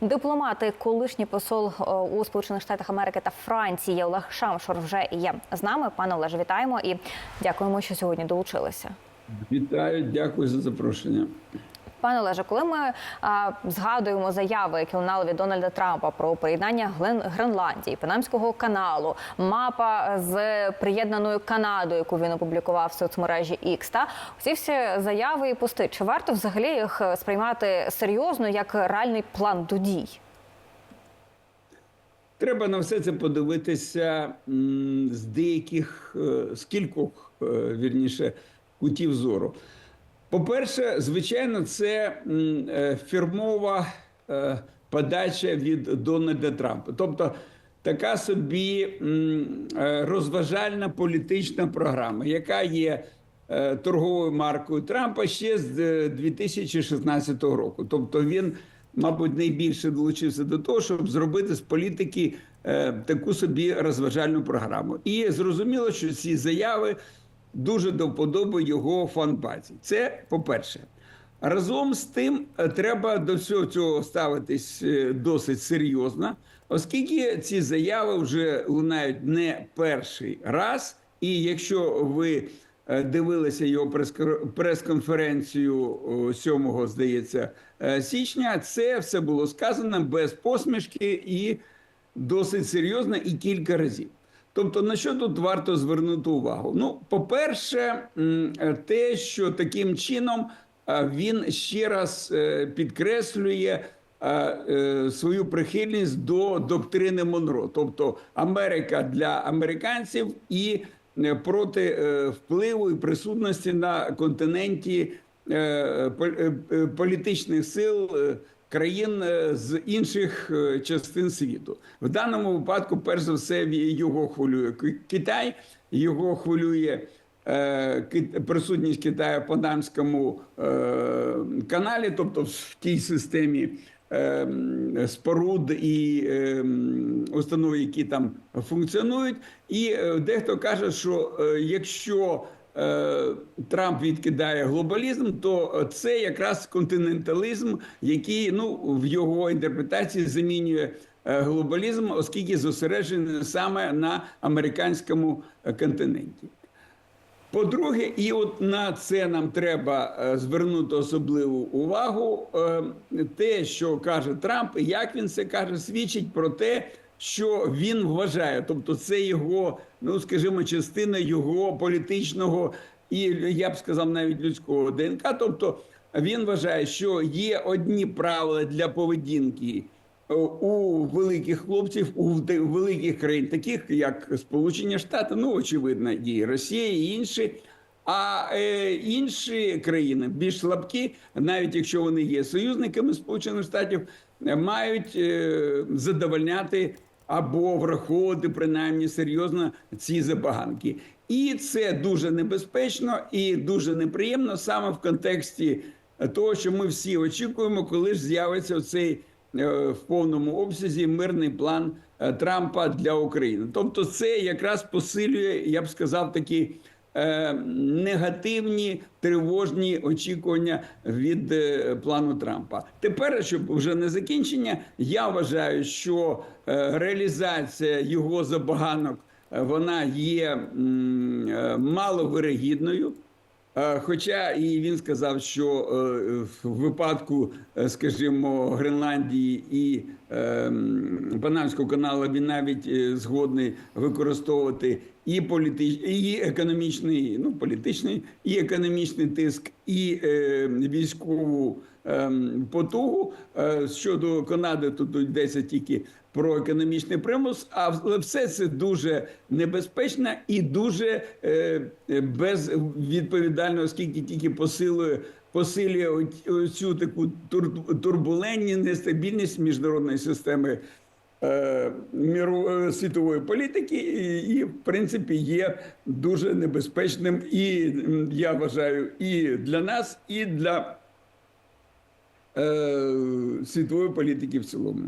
дипломати, колишній посол е, у Сполучених Штатах Америки та Франції Олег Шамшур вже є з нами. Пане Олеже, вітаємо і дякуємо, що сьогодні долучилися. Вітаю, дякую за запрошення. Пане Олеже, коли ми а, згадуємо заяви, які лунали від Дональда Трампа про приєднання Глен Гренландії, Панамського каналу, мапа з приєднаною Канадою, яку він опублікував в соцмережі X, та ці всі заяви і пости, чи варто взагалі їх сприймати серйозно як реальний план до дій? Треба на все це подивитися з деяких, е, з кількох, е, вірніше, кутів зору. По-перше, звичайно, це е, фірмова е, подача від Дональда Трампа. Тобто така собі е, розважальна політична програма, яка є торговою маркою Трампа ще з е, 2016 року. Тобто він, мабуть, найбільше долучився до того, щоб зробити з політики таку собі розважальну програму. І зрозуміло, що ці заяви дуже до вподоби його фанбазі. Це по-перше. Разом з тим, е, треба до всього цього ставитись е, досить серйозно, оскільки ці заяви вже лунають не перший раз. І якщо ви е, дивилися його прес- прес-конференцію о, 7, здається, січня, це все було сказано без посмішки і досить серйозно і кілька разів. Тобто, на що тут варто звернути увагу? Ну, по-перше, е, те, що таким чином е, він ще раз е, підкреслює свою прихильність до доктрини Монро, тобто Америка для американців і проти впливу і присутності на континенті пол- політичних сил. Країн е, з інших е, частин світу в даному випадку, перш за все, його хвилює Китай, його хвилює е, присутність Китаю по Дамському каналі, тобто в тій системі споруд і установ, які там функціонують. І дехто каже, що якщо Трамп відкидає глобалізм, то це якраз континенталізм, який ну в його інтерпретації замінює е, глобалізм, оскільки зосереджений саме на американському е, континенті. По-друге, і от на це нам треба е, звернути особливу увагу. Е, Те, що каже Трамп, як він це каже, свідчить про те, що він вважає, тобто це його, ну скажімо, частина його політичного і я б сказав навіть людського ДНК. Тобто він вважає, що є одні правила для поведінки е, у великих хлопців у великих країн, таких як Сполучені Штати, ну очевидно, і Росія, і інші. А е, інші країни більш слабкі, навіть якщо вони є союзниками Сполучених Штатів, мають е, задовольняти або враховувати принаймні серйозно ці забаганки. І це дуже небезпечно і дуже неприємно саме в контексті того, що ми всі очікуємо, коли ж з'явиться цей в повному обсязі мирний план е, Трампа для України. Тобто, це якраз посилює, я б сказав, такі е, негативні тривожні очікування від е, плану Трампа. Тепер, щоб вже не закінчення, я вважаю, що е, реалізація його забаганок е, вона є е, маловирогідною. Е, Хоча і він сказав, що е, в випадку, е, скажімо, Гренландії і е, Панамського каналу він навіть е, згодний використовувати і політич... і економічний, ну політичний, і економічний тиск, і е, військову е, потугу. Е, Щодо Канади, тут йдеться тільки про економічний примус, але все це дуже небезпечно і дуже е, безвідповідально, оскільки тільки посилює. Посилює цю таку тур- турбулентність, нестабільність міжнародної системи міру, е, світової політики, і, і в принципі є дуже небезпечним. І я вважаю, і для нас, і для е, світової політики в цілому.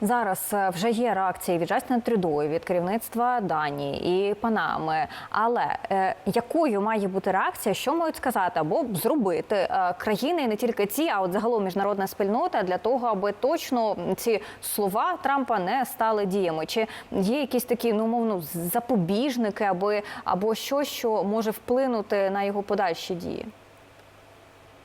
Зараз е, вже є реакції від Джастіна Трюдо, від керівництва Данії і Панами. Але е, якою має бути реакція, що мають сказати або зробити е, країни, не тільки ці, а от загалом міжнародна спільнота для того, аби точно ці слова Трампа не стали діями? Чи є якісь такі ну мовно запобіжники, аби або щось, що може вплинути на його подальші дії?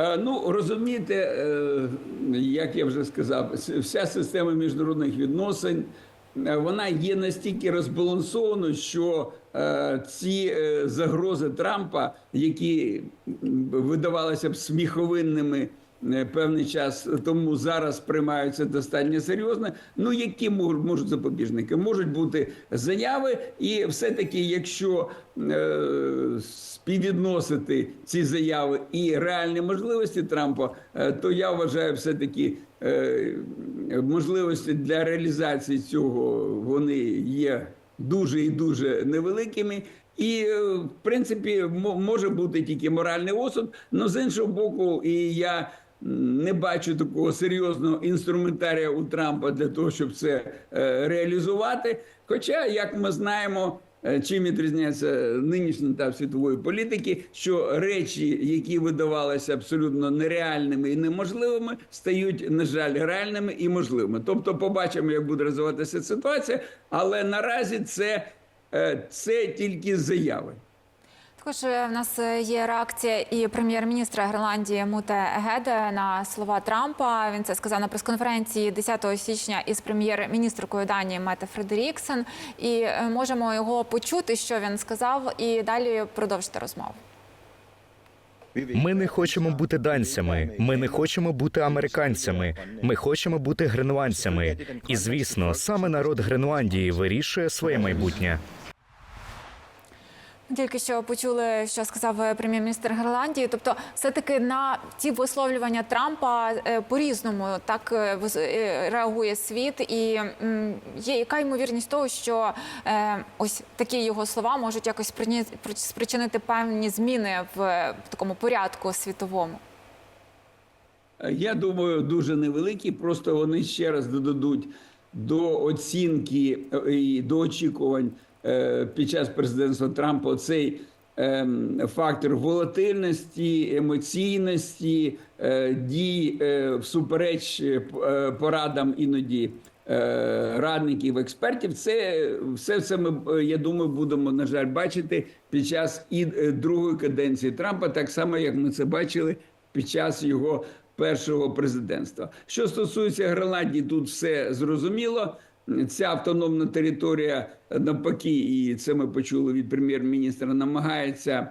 Е, Ну, розумієте, е, як я вже сказав, вся система міжнародних відносин е, вона є настільки розбалансованою, що ці загрози Трампа, які видавалися б сміховинними певний час тому, зараз сприймаються достатньо серйозно. Ну, які мож- можуть запобіжники? Можуть бути заяви, і все-таки, якщо е, співвідносити ці заяви і реальні можливості Трампа, е, то я вважаю, все таки можливості для реалізації цього вони є дуже і дуже невеликими. І е, в принципі мо- може бути тільки моральний осуд. але з іншого боку, і я не бачу такого серйозного інструментарія у Трампа для того, щоб це е, реалізувати. Хоча, як ми знаємо, е, чим відрізняється нинішній етап світової політики, що речі, які видавалися абсолютно нереальними і неможливими, стають, на жаль, реальними і можливими. Тобто, побачимо, як буде розвиватися ситуація, але наразі це, е, це тільки заяви. Також е, в нас е, є реакція і прем'єр-міністра Гренландії Муте Егеде на слова Трампа. Він це сказав на прес-конференції 10 січня із прем'єр-міністркою Данії Мете Фредеріксен. І е, можемо його почути, що він сказав, і далі продовжити розмову. Ми не хочемо бути данцями, ми не хочемо бути американцями. Ми хочемо бути гренландцями. І звісно, саме народ Гренландії вирішує своє майбутнє. Тільки що почули, що сказав е, прем'єр-міністр Гренландії. Тобто, все-таки на ці висловлювання Трампа е, по-різному так е, реагує світ, і є яка ймовірність того, що ось такі його слова можуть якось спричинити певні зміни в, такому порядку світовому. Я думаю, дуже невеликі. Просто вони ще раз додадуть до оцінки і до очікувань під час президентства Трампа цей ем, фактор волатильності, емоційності, е, дій е, всупереч е, е, порадам іноді. е, Радників, експертів, це все це ми е, я думаю, будемо на жаль бачити під час і е, другої каденції Трампа, так само як ми це бачили під час його першого президентства. Що стосується Гренландії, тут все зрозуміло. Ця автономна територія навпаки, і це ми почули від прем'єр-міністра, намагається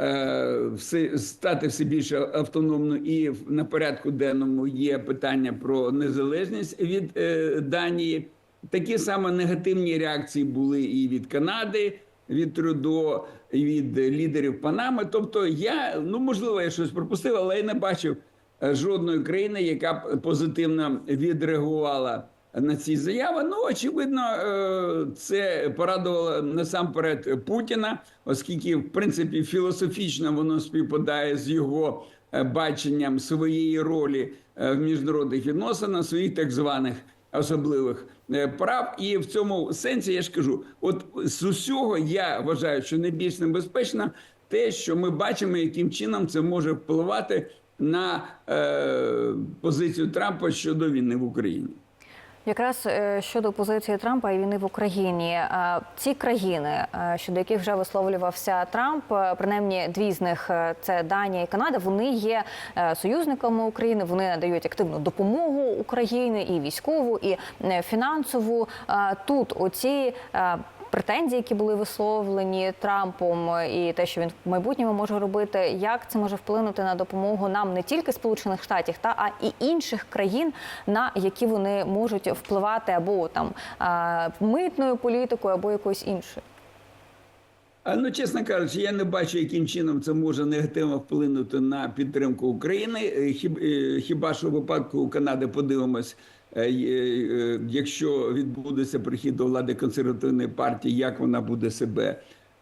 е, все стати все більше автономною, і на порядку денному є питання про незалежність від е, Данії. Такі саме негативні реакції були і від Канади, від Трудо, від лідерів Панами. Тобто, я ну можливо, я щось пропустив, але я не бачив е, жодної країни, яка б позитивно відреагувала на ці заяви. Ну очевидно, е, це порадувало насамперед Путіна, оскільки в принципі філософічно воно співпадає з його е, баченням своєї ролі е, в міжнародних відносинах, своїх так званих особливих прав. І в цьому сенсі я ж кажу: от з усього я вважаю, що найбільш небезпечно те, що ми бачимо, яким чином це може впливати на е, позицію Трампа щодо війни в Україні. Якраз е, щодо позиції Трампа і війни в Україні, е, ці країни, е, щодо яких вже висловлювався Трамп, принаймні дві з них це Данія і Канада. Вони є союзниками України. Вони надають активну допомогу Україні і військову, і фінансову. Тут оці претензії, які були висловлені Трампом, і те, що він в майбутньому може робити, як це може вплинути на допомогу нам не тільки Сполучених Штатів, та а і інших країн, на які вони можуть впливати або там митною політикою, або якоюсь іншою. А, Ну, чесно кажучи, я не бачу, яким чином це може негативно вплинути на підтримку України. Е, Хіб, е, хіба що в випадку Канади подивимось, е, е, якщо відбудеться прихід до влади консервативної партії, як вона буде себе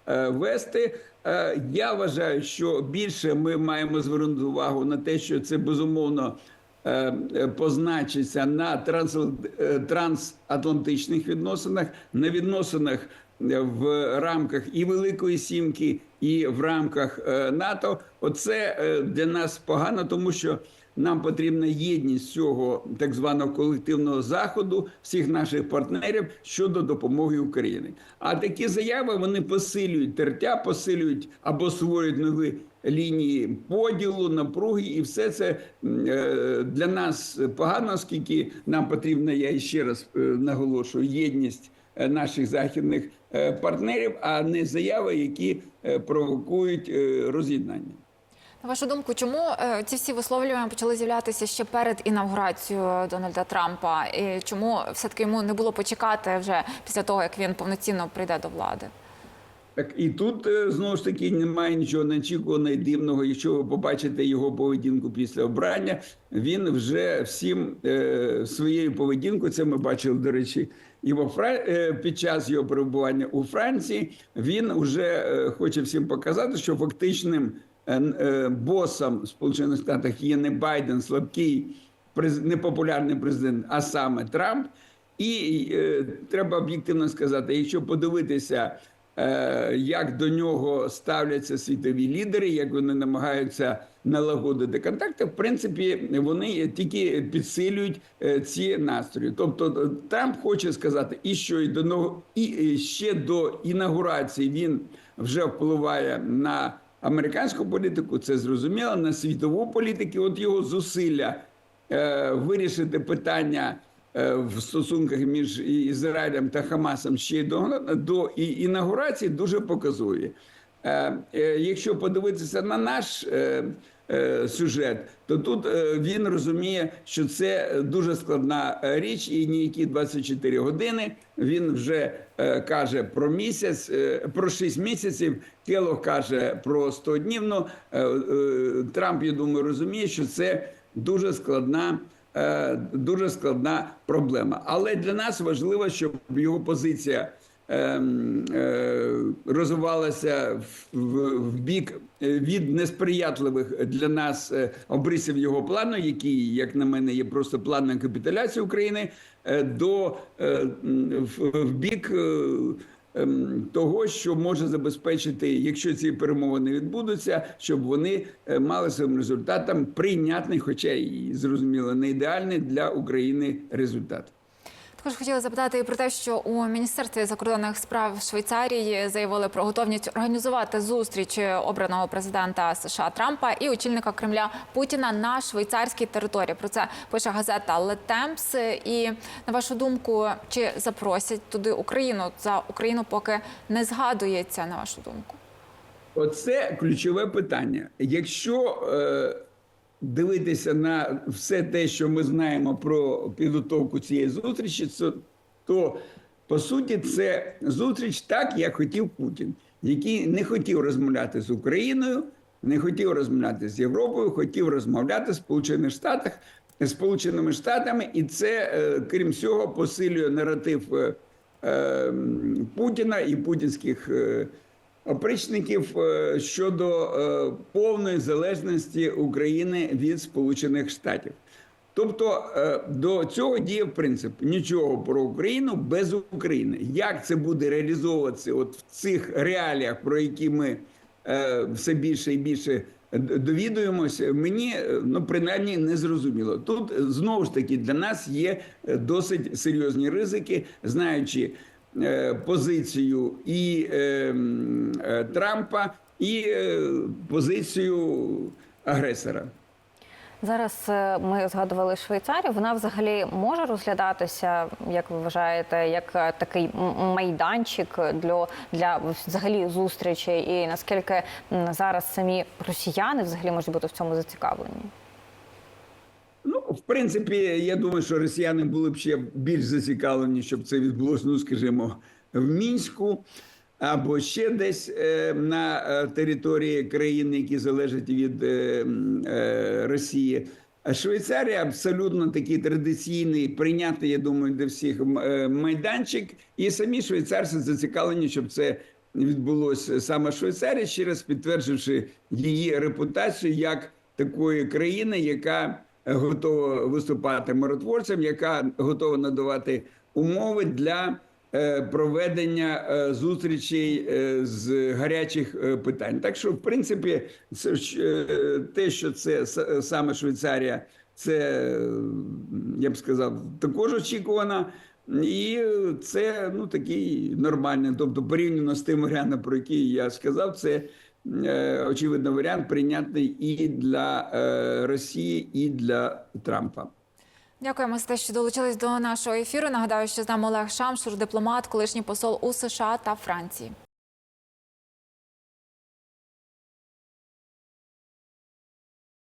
е, вести. Е, Я вважаю, що більше ми маємо звернути увагу на те, що це безумовно е, е, позначиться на е, трансатлантичних відносинах, на відносинах е, в рамках і Великої Сімки, і в рамках е, НАТО. Оце е, для нас погано, тому що нам потрібна єдність цього так званого колективного заходу всіх наших партнерів щодо допомоги Україні. А такі заяви вони посилюють тертя, посилюють або створюють нові лінії поділу, напруги, і все це е, для нас погано, оскільки нам потрібна, я ще раз е, наголошую, єдність е, наших західних партнерів, а не заяви, які провокують роз'єднання. На вашу думку, чому е, ці всі висловлювання почали з'являтися ще перед інавгурацією Дональда Трампа? І чому все-таки йому не було почекати вже після того, як він повноцінно прийде до влади? Так і тут е, знову ж таки немає нічого неочікуваного і дивного. Якщо ви побачите його поведінку після обрання, він вже всім е, своєю поведінкою, це ми бачили, до речі, і во Фра... е, під час його перебування у Франції, він вже е, хоче всім показати, що фактичним е, е, босом Сполучених Штатах є не Байден, слабкий непопулярний президент, а саме Трамп. І е, треба об'єктивно сказати, якщо подивитися, е, як до нього ставляться світові лідери, як вони намагаються налагодити контакти, в принципі, вони тільки підсилюють е, ці настрої. Тобто е, Трамп хоче сказати, і що і до і е, ще до інаугурації він вже впливає на американську політику, це зрозуміло, на світову політику. От його зусилля е, вирішити питання е, в стосунках між Ізраїлем та Хамасом ще й до, до і- інаугурації дуже показує. Е, е, Якщо подивитися на наш е, сюжет, то тут е, він розуміє, що це дуже складна е, річ, і ніякі 24 години він вже е, каже про місяць, е, про 6 місяців. Келох каже про 100 днів. Ну, е, е, Трамп, я думаю, розуміє, що це дуже складна. е, Дуже складна проблема, але для нас важливо, щоб його позиція е, розвивалася в, в, в бік е, від несприятливих для нас е, обрисів його плану, який, як на мене, є просто планом капітуляції України, е, до е, в, бік. е, ем, Того, що може забезпечити, якщо ці перемовини відбудуться, щоб вони е, мали своїм результатом прийнятний, хоча і зрозуміло, не ідеальний для України результат. Також хотіла запитати і про те, що у міністерстві закордонних справ Швейцарії заявили про готовність організувати зустріч обраного президента США Трампа і очільника Кремля Путіна на швейцарській території. Про це пише газета Летемпс. І на вашу думку, чи запросять туди Україну? За Україну поки не згадується. На вашу думку, Оце ключове питання. Якщо е, дивитися на все те, що ми знаємо про підготовку цієї зустрічі, то, по суті це зустріч так, як хотів Путін, який не хотів розмовляти з Україною, не хотів розмовляти з Європою, хотів розмовляти з Сполученими Штатах, Сполученими Штатами, і це, е, крім всього, посилює наратив е, е, Путіна і путінських. Опричників е, щодо е, повної залежності України від Сполучених Штатів. Тобто е, до цього діє принцип нічого про Україну без України. Як це буде реалізовуватися от в цих реаліях, про які ми все більше і більше довідуємося, мені ну принаймні не зрозуміло. Тут знову ж таки для нас є досить серйозні ризики, знаючи позицію і е, е, Трампа, і е, позицію агресора. Зараз е, ми згадували Швейцарію. Вона взагалі може розглядатися, як ви вважаєте, як е, такий майданчик для, для взагалі зустрічей, і наскільки зараз самі росіяни взагалі можуть бути в цьому зацікавлені? В принципі, я думаю, що росіяни були б ще більш зацікавлені, щоб це відбулося, ну скажімо, в мінську або ще десь е, на е, території країн, які залежать від е, Росії. А Швейцарія абсолютно такий традиційний, прийнятий, я думаю, для всіх майданчик, і самі швейцарці зацікавлені, щоб це відбулося саме в Швейцарії, ще раз підтвердивши її репутацію як такої країни, яка готова виступати миротворцем, яка готова надавати умови для е, проведення е, зустрічей е, з гарячих питань. Так що, в принципі, те, що це с- саме Швейцарія, це я б сказав, також очікувано. І це ну такий нормальний. Тобто, порівняно з тим варіантом, про який я сказав, це очевидно варіант прийнятний і для е, Росії, і для Трампа. Дякуємо за те, що долучились до нашого ефіру. Нагадаю, що з нами Олег Шамшур, дипломат, колишній посол у США та Франції.